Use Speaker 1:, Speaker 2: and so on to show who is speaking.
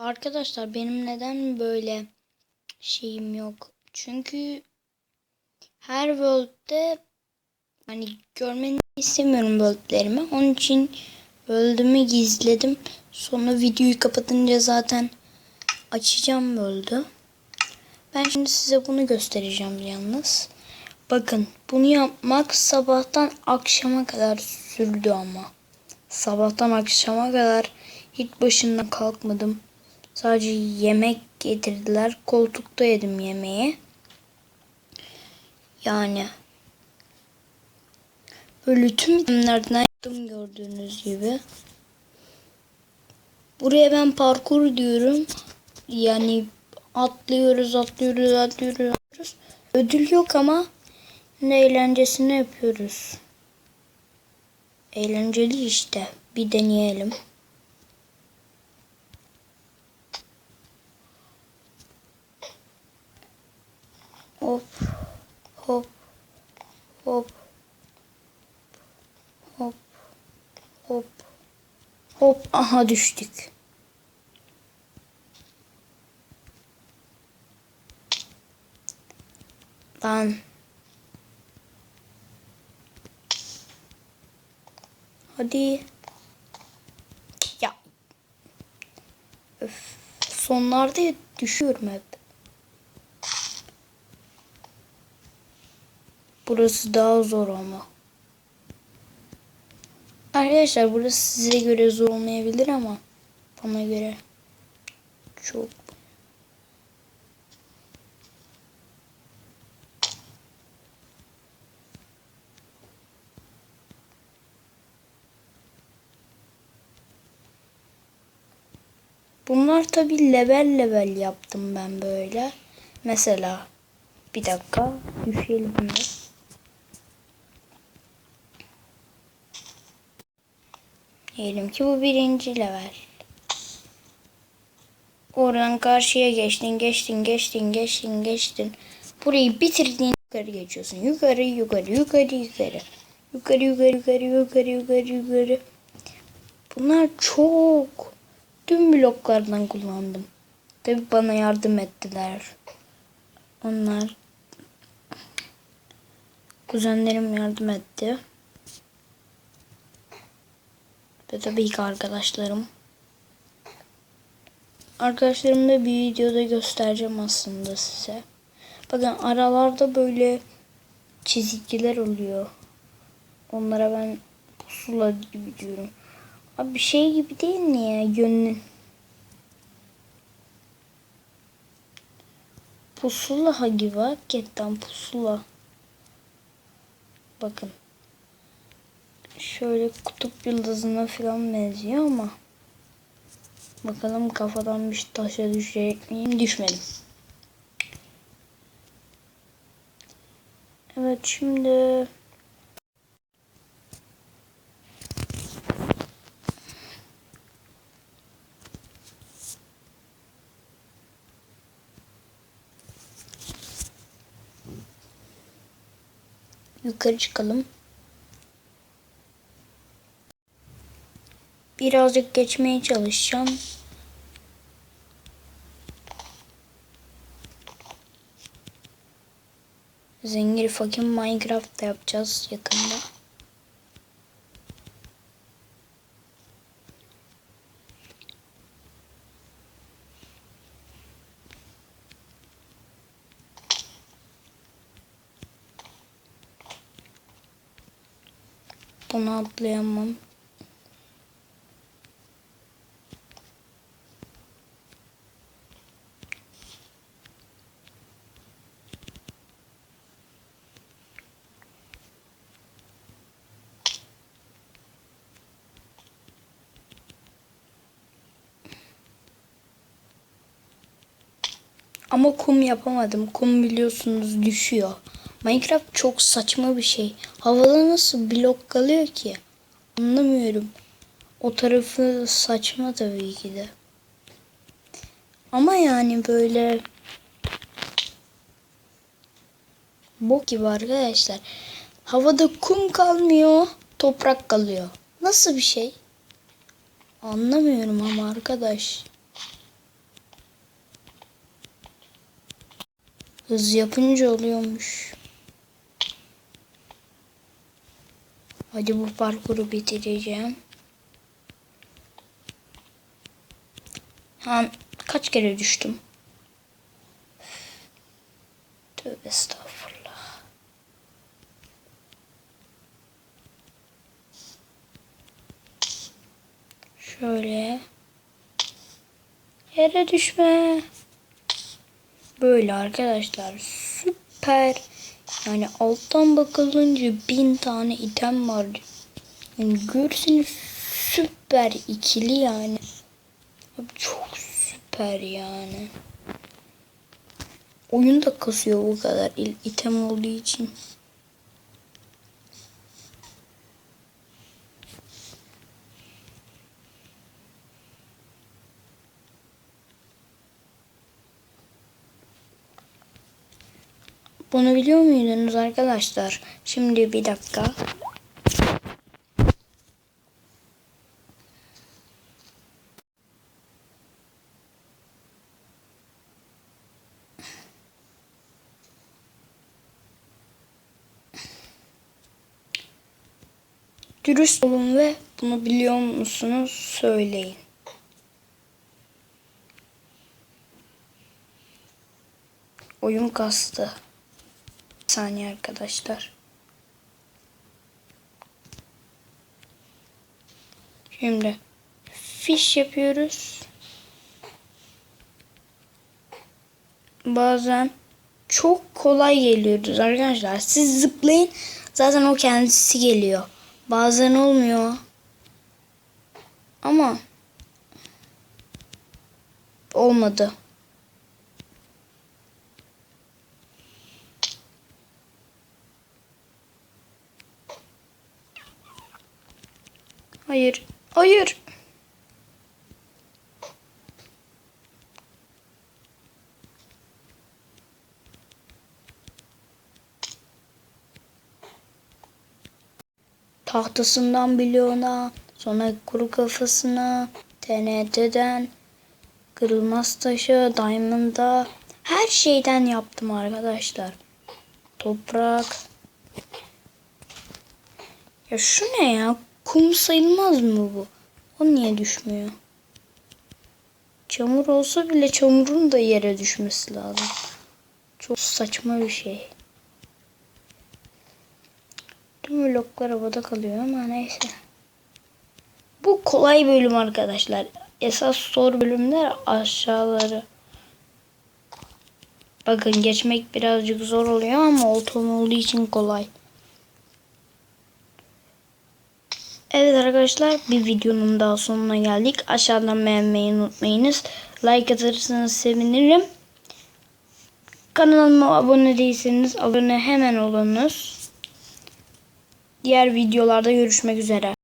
Speaker 1: Arkadaşlar benim neden böyle şeyim yok? Çünkü her world'de hani görmeni istemiyorum world'lerimi. Onun için world'ümü gizledim. Sonra videoyu kapatınca zaten açacağım world'ü. Ben şimdi size bunu göstereceğim yalnız. Bakın bunu yapmak sabahtan akşama kadar sürdü ama. Sabahtan akşama kadar hiç başından kalkmadım. Sadece yemek getirdiler. Koltukta yedim yemeği. Yani böyle tüm itemlerden yaptım gördüğünüz gibi. Buraya ben parkur diyorum. Yani atlıyoruz, atlıyoruz. atlıyoruz. Ödül yok ama ne eğlencesini yapıyoruz. Eğlenceli işte. Bir deneyelim. Hop. Hop. Hop. Hop. Hop. Hop. Aha düştük. Lan. Hadi. Ya. Öf. Sonlarda düşüyorum hep. Burası daha zor ama. Arkadaşlar burası size göre zor olmayabilir ama bana göre çok Bunlar tabi level level yaptım ben böyle. Mesela bir dakika düşelim. Diyelim ki bu birinci level. Oradan karşıya geçtin, geçtin, geçtin, geçtin, geçtin. Burayı bitirdiğin yukarı geçiyorsun. Yukarı, yukarı, yukarı, yukarı. Yukarı, yukarı, yukarı, yukarı, yukarı, yukarı. Bunlar çok. Tüm bloklardan kullandım. Tabi bana yardım ettiler. Onlar kuzenlerim yardım etti. Ve tabii ki arkadaşlarım. Arkadaşlarımı da bir videoda göstereceğim aslında size. Bakın aralarda böyle çizgiler oluyor. Onlara ben pusula gibi diyorum. Abi şey gibi değil mi ya yönlü? Pusula gibi hakikaten pusula. Bakın. Şöyle kutup yıldızına falan benziyor ama. Bakalım kafadan bir taşa düşecek miyim? Düşmedim. Evet şimdi yukarı çıkalım. Birazcık geçmeye çalışacağım. Zengin fakir Minecraft da yapacağız yakında. Bunu atlayamam. Ama kum yapamadım. Kum biliyorsunuz düşüyor. Minecraft çok saçma bir şey. Havada nasıl blok kalıyor ki? Anlamıyorum. O tarafı saçma tabii ki de. Ama yani böyle bok gibi arkadaşlar. Havada kum kalmıyor, toprak kalıyor. Nasıl bir şey? Anlamıyorum ama arkadaş. Hız yapınca oluyormuş. Hadi bu parkuru bitireceğim. Ha, kaç kere düştüm? Tövbe estağfurullah. Şöyle. Yere düşme. Böyle arkadaşlar. Süper. Yani alttan bakılınca bin tane item var. Yani görseniz süper ikili yani. Abi çok süper yani. Oyun da kasıyor bu kadar item olduğu için. Bunu biliyor muydunuz arkadaşlar? Şimdi bir dakika. Dürüst olun ve bunu biliyor musunuz söyleyin. Oyun kastı. Saniye arkadaşlar. Şimdi fiş yapıyoruz. Bazen çok kolay geliyoruz arkadaşlar. Siz zıplayın zaten o kendisi geliyor. Bazen olmuyor. Ama olmadı. Hayır. Hayır. Tahtasından bloğuna, sonra kuru kafasına, TNT'den, kırılmaz taşı, diamond'a, her şeyden yaptım arkadaşlar. Toprak. Ya şu ne ya? Kum sayılmaz mı bu? O niye düşmüyor? Çamur olsa bile çamurun da yere düşmesi lazım. Çok saçma bir şey. Tüm bloklar havada kalıyor ama neyse. Bu kolay bölüm arkadaşlar. Esas zor bölümler aşağıları. Bakın geçmek birazcık zor oluyor ama otom olduğu için kolay. Evet arkadaşlar bir videonun daha sonuna geldik. Aşağıdan beğenmeyi unutmayınız. Like atarsanız sevinirim. Kanalıma abone değilseniz abone hemen olunuz. Diğer videolarda görüşmek üzere.